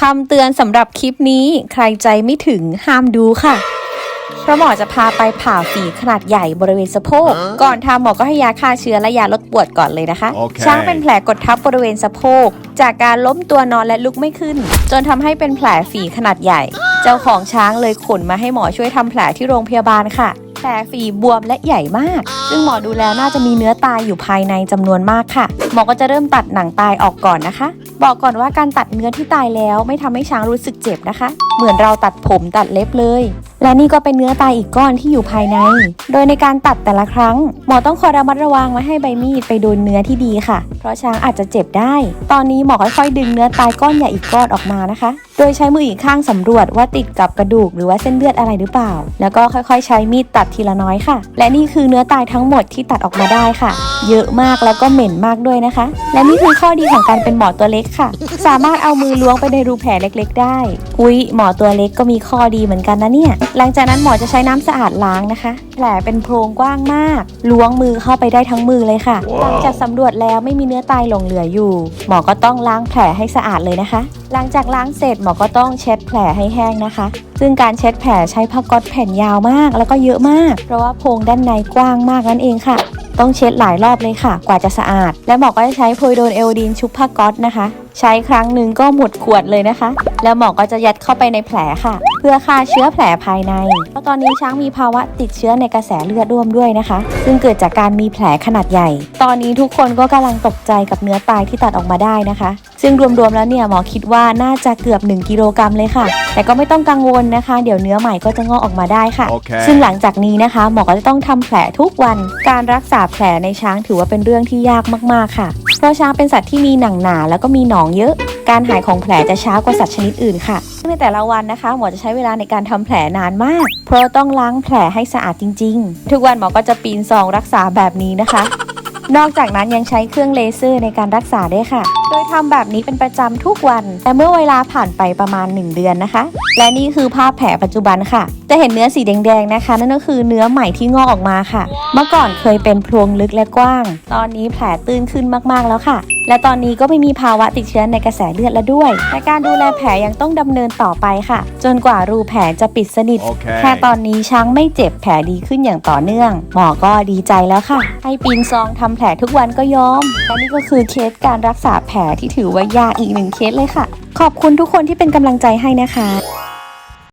คำเตือนสำหรับคลิปนี้ใครใจไม่ถึงห้ามดูค่ะ เพราะหมอจะพาไปผ่าฝีขนาดใหญ่บริเวณสะโพก ก่อนทำหมอก็ให้ยาฆ่าเชื้อและยาลดปวดก่อนเลยนะคะโอเคช้างเป็นแผลกดทับบริเวณสะโพก จากการล้มตัวนอนและลุกไม่ขึ้น จนทำให้เป็นแผลฝีขนาดใหญ่ เจ้าของช้างเลยขนมาให้หมอช่วยทำแผลที่โรงพยาบาลค่ะแผลฝีบวมและใหญ่มาก ซึ่งหมอดูแล้วน่าจะมีเนื้อตายอยู่ภายในจำนวนมากค่ะ หมอก็จะเริ่มตัดหนังตายออกก่อนนะคะ บอกก่อนว่าการตัดเนื้อที่ตายแล้วไม่ทำให้ช้างรู้สึกเจ็บนะคะ เหมือนเราตัดผมตัดเล็บเลยและนี่ก็เป็นเนื้อตายอีกก้อนที่อยู่ภายใน โดยในการตัดแต่ละครั้ง หมอต้องคอยระมัดระวังไม่ให้ใบมีดไปโดนเนื้อที่ดีค่ะ เพราะช้างอาจจะเจ็บได้ ตอนนี้หมอค่อยๆ ดึงเนื้อตายก้อนใหญ่อีกก้อนออกมานะคะ โดยใช้มืออีกข้างสำรวจว่าติดกับกระดูกหรือว่าเส้นเลือดอะไรหรือเปล่า แล้วก็ค่อยๆ ใช้มีดตัดทีละน้อยค่ะ และนี่คือเนื้อตายทั้งหมดที่ตัดออกมาได้ค่ะ เยอะมากแล้วก็เหม็นมากด้วยนะคะ และนี่คือข้อดีของการเป็นหมอตัวเล็กค่ะ สามารถเอามือล้วงไปในรูแผลเล็ก ๆ ได้ อุ๊ย หมอตัวเล็กก็มีข้อดีเหมือนกันนะเนี่ยหลังจากนั้นหมอจะใช้น้ำสะอาดล้างนะคะ แผลเป็นโพรงกว้างมาก ล้วงมือเข้าไปได้ทั้งมือเลยค่ะหลังจากสำรวจแล้วไม่มีเนื้อตายหลงเหลืออยู่ หมอก็ต้องล้างแผลให้สะอาดเลยนะคะ หลังจากล้างเสร็จหมอก็ต้องเช็ดแผลให้แห้งนะคะ ซึ่งการเช็ดแผลใช้ผ้าก๊อตแผ่นยาวมาก แล้วก็เยอะมาก เพราะว่าโพรงด้านในกว้างมากนั่นเองค่ะ ต้องเช็ดหลายรอบเลยค่ะ กว่าจะสะอาด และหมอก็จะใช้โพลิโดนเอลดีนชุบผ้าก๊อตนะคะ ใช้ครั้งหนึ่งก็หมดขวดเลยนะคะ แล้วหมอก็จะยัดเข้าไปในแผลค่ะ เพื่อฆ่าเชื้อแผลภายใน เพราะตอนนี้ช้างมีภาวะติดเชื้อในกระแสเลือดร่วมด้วยนะคะ ซึ่งเกิดจากการมีแผลขนาดใหญ่ ตอนนี้ทุกคนก็กำลังตกใจกับเนื้อตายที่ตัดออกมาได้นะคะ ซึ่งรวมๆแล้วเนี่ยหมอคิดว่าน่าจะเกือบ 1 กิโลกรัมเลยค่ะ แต่ก็ไม่ต้องกังวลนะคะ เดี๋ยวเนื้อใหม่ก็จะงอกออกมาได้ค่ะโอเคซึ่งหลังจากนี้นะคะ หมอก็จะต้องทำแผลทุกวัน การรักษาแผลในช้างถือว่าเป็นเรื่องที่ยากมากๆค่ะ เพราะช้างเป็นสัตว์ที่มีหนังหนาแล้วก็มีหนองเยอะ การหายของแผลจะช้ากว่าสัตว์ชนิดอื่นค่ะซึ่งในแต่ละวันนะคะ หมอจะใช้เวลาในการทำแผลนานมาก เพราะต้องล้างแผลให้สะอาดจริง ๆ ทุกวันหมอก็จะปีนซองรักษาแบบนี้นะคะ นอกจากนั้นยังใช้เครื่องเลเซอร์ในการรักษาด้วยค่ะ โดยทำแบบนี้เป็นประจำทุกวัน แต่เมื่อเวลาผ่านไปประมาณ 1 เดือนนะคะ และนี่คือภาพแผลปัจจุบันค่ะ จะเห็นเนื้อสีแดงๆนะคะ นั่นก็คือเนื้อใหม่ที่งอกออกมาค่ะ เมื่อก่อนเคยเป็นโพรงลึกและกว้าง ตอนนี้แผลตื้นขึ้นมากๆแล้วค่ะ และตอนนี้ก็ไม่มีภาวะติดเชื้อในกระแสเลือดแล้วด้วย แต่การดูแลแผลยังต้องดำเนินต่อไปค่ะ จนกว่ารูแผลจะปิดสนิทโอเคแค่ตอนนี้ช้างไม่เจ็บแผลดีขึ้นอย่างต่อเนื่อง หมอก็ดีใจแล้วค่ะ ให้ปีนซองทำแผลทุกวันก็ยอม และนี่ก็คือเคสการรักษาแผลที่ถือว่ายากอีกหนึ่งเคสเลยค่ะ ขอบคุณทุกคนที่เป็นกำลังใจให้นะคะ